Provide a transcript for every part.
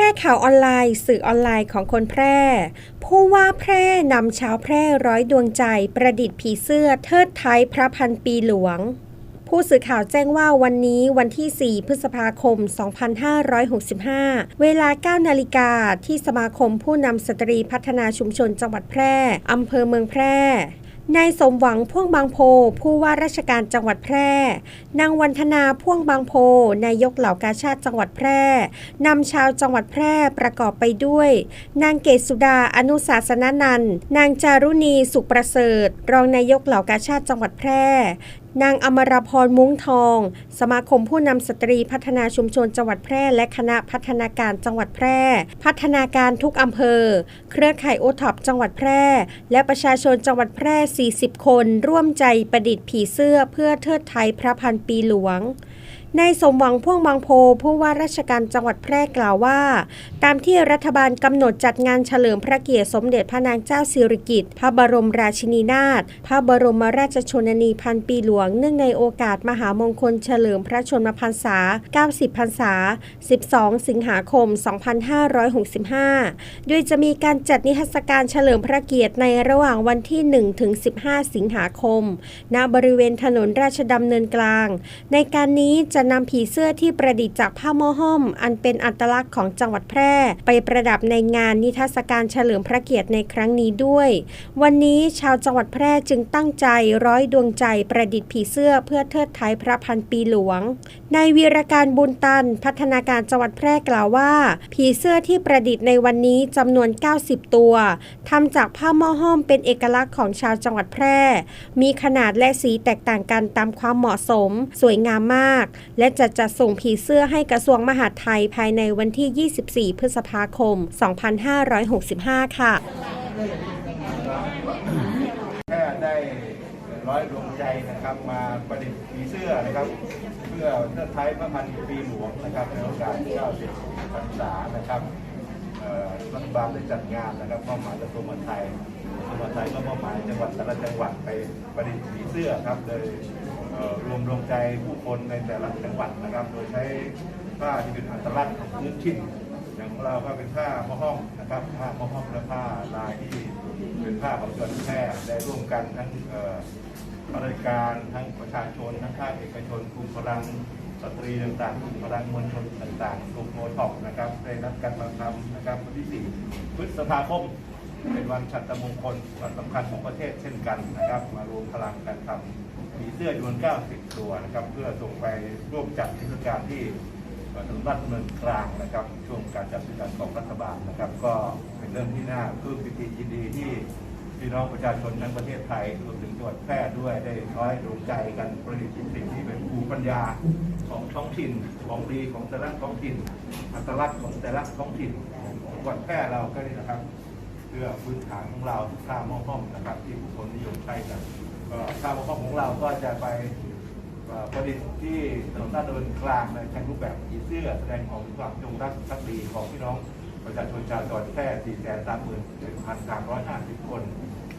ร่ข่าวออนไลน์ สื่อออนไลน์ของคนแพร่ ผู้ว่าแพร่นำชาวแพร่ร้อยดวงใจ ประดิษฐ์ผีเสื้อเทิดไทยพระพันปีหลวงผู้สื่อข่าวแจ้งว่าวันนี้วันที่ 4 พฤษภาคม 2565 เวลา 9 นาฬิกาที่สมาคมผู้นำสตรีพัฒนาชุมชนจังหวัดแพร่ อำเภอเมืองแพร่ นายสมหวังพ่วงบางโพ ผู้ว่าราชการจังหวัดแพร่ นางวันธนาพ่วงบางโพ นายกเหล่ากาชาติจังหวัดแพร่ นำชาวจังหวัดแพร่ประกอบไปด้วย นางเกศสุดาอนุสาสนนัน นางจารุณีสุขประเสริฐ รองนายกเหล่ากาชาติจังหวัดแพร่ นางอมรพรมุ้งทอง สมาคมผู้นำสตรีพัฒนาชุมชนจังหวัดแพร่ และคณะพัฒนาการจังหวัดแพร่ พัฒนาการทุกอำเภอ เครือข่ายโอท็อปจังหวัดแพร่ และประชาชนจังหวัดแพร่ 40 คน ร่วมใจประดิษฐ์ผีเสื้อเพื่อเทิดไทยพระพันปีหลวง นายสมหวังพ่วงบางโพผู้ว่าราชการจังหวัดแพร่กล่าวว่า ตามที่รัฐบาลกำหนดจัดงานเฉลิมพระเกียรติสมเด็จพระนางเจ้าสิริกิติ์พระบรมราชินีนาถพระบรมราชชนนีพันปีหลวงเนื่องในโอกาสมหามงคลเฉลิมพระชนมพรรษา 90 พรรษา 12 สิงหาคม 2565 โดยจะมีการจัดนิทรรศการเฉลิมพระเกียรติในระหว่างวันที่ 1 ถึง 15 สิงหาคม ณบริเวณถนนราชดำเนินกลาง ในการนี้จะะนำผีเสื้อที่ประดิษฐ์จากผ้าหม้อห้อมอันเป็นอัตลักษณ์ของจังหวัดแพร่ ไปประดับในงานนิทรรศการเฉลิมพระเกียรติในครั้งนี้ด้วย วันนี้ชาวจังหวัดแพร่จึงตั้งใจร้อยดวงใจประดิษฐ์ผีเสื้อเพื่อเทิดไทยพระพันปีหลวงนายวีรการบุญตัน พัฒนาการจังหวัดแพร่กล่าวว่า ผีเสื้อที่ประดิษฐ์ในวันนี้จำนวน 90 ตัวทำจากผ้าหม้อห้อมเป็นเอกลักษณ์ของชาวจังหวัดแพร่ มีขนาดและสีแตกต่างกันตามความเหมาะสม สวยงามมาก และจะจัดส่งผีเสื้อให้กระทรวงมหาดไทยภายในวันที่ 24 พฤษภาคม 2565 ค่ะแค่ได้ร้อยดวงใจนะครับมาประดิษฐ์ผีเสื้อนะครับ เพื่อเทิดไทยพระพันปีหลวงนะครับในโอกาส90พรรษานะครับรัฐบาลได้จัดงานนะครับมอบหมายกระทรวงมหาดไทยกระทรวงมหาดไทยก็มอบหมายจังหวัดแต่ละจังหวัดไปประดิษฐ์ผีเสื้อครับโดย รวมดวงใจผู้คนในแต่ละจังหวัดนะครับ โดยใช้ผ้าที่เป็นอัตลักษณ์ของพื้นถิ่นอย่างของเราก็เป็นผ้าม้อห้อมนะครับผ้าม้อห้อมและผ้าลายที่เป็นผ้าของจังหวัดแพร่ได้ร่วมกันทั้งข้าราชการทั้งประชาชนทั้งภาคเอกชนกลุ่มพลังสตรีต่างๆกลุ่มพลังมวลชนต่างๆกลุ่มโมท็อกนะครับได้รับการมาทำนะครับวันที่ 4 พฤษภาคม เป็นวันชัตรมงคลวันสำคัญของประเทศเช่นกันนะครับ มารวมพลังกันทำผีเสื้อจำนวน90 ตัวนะครับ เพื่อส่งไปร่วมจัดเทศกาลที่ถนนราชดำเนินกลางนะครับ ช่วงการจัดซื้อจัดของรัฐบาลนะครับ ก็เป็นเรื่องที่น่าปลื้มปิติยินดีที่พี่น้องประชาชนทั้งประเทศไทยรวมถึงจังหวัดแพร่ด้วยได้ร้อยดวงใจกันประดิษฐ์สิ่งที่เป็นภูมิปัญญาของท้องถิ่นของดีของแต่ละท้องถิ่น อัตลักษณ์ของแต่ละท้องถิ่นของจังหวัดแพร่เราก็นี่นะครับ เพื่อพื้นฐานของเราข้าวหม้อห้อมนะครับที่ผู้คนนิยมใช้กันก็ข้าวหม้อห้อมของเราก็จะไปเอ่อประดิษฐ์ที่ถนนหน้าเดินกลางในแทนรูปแบบผีเสื้อแสดงออกถึงความจงรักภักดีของพี่น้องประชาชนชาวจังหวัดแพร่4แสนสามหมื่นพันสามร้อยห้าสิบคน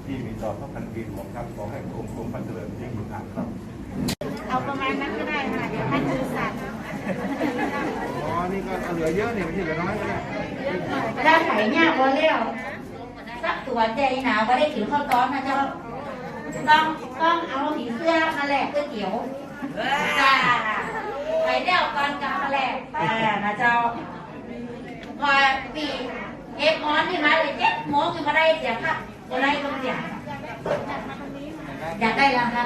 ที่มีต่อพระพันปีหลวงครับขอให้กรมกรมพันเจริญยิ่งยิ่งนักครับ เอาประมาณนั้นก็ได้ค่ะเดี๋ยวท่านดูสัตว์อ๋อ นี่ก็เหลือเยอะนี่ไม่ใช่เหลือน้อยนะได้ไข่เนี่ยพอแล้ว สักตัวใจหนาวก็ได้ถือข้าวต้อนนะเจ้าต้องต้องเอาผีเสื้อมาแลกก๋วยเตี๋ยวจ้าไข่เดี่ยวก่อนกับมาแลกแต่นะเจ้าพอปีเอฟมอนนี่มาเลยเจ็ดโมงยังมาได้เสียค่ะจะได้ก็เสียอยากได้แล้วคะ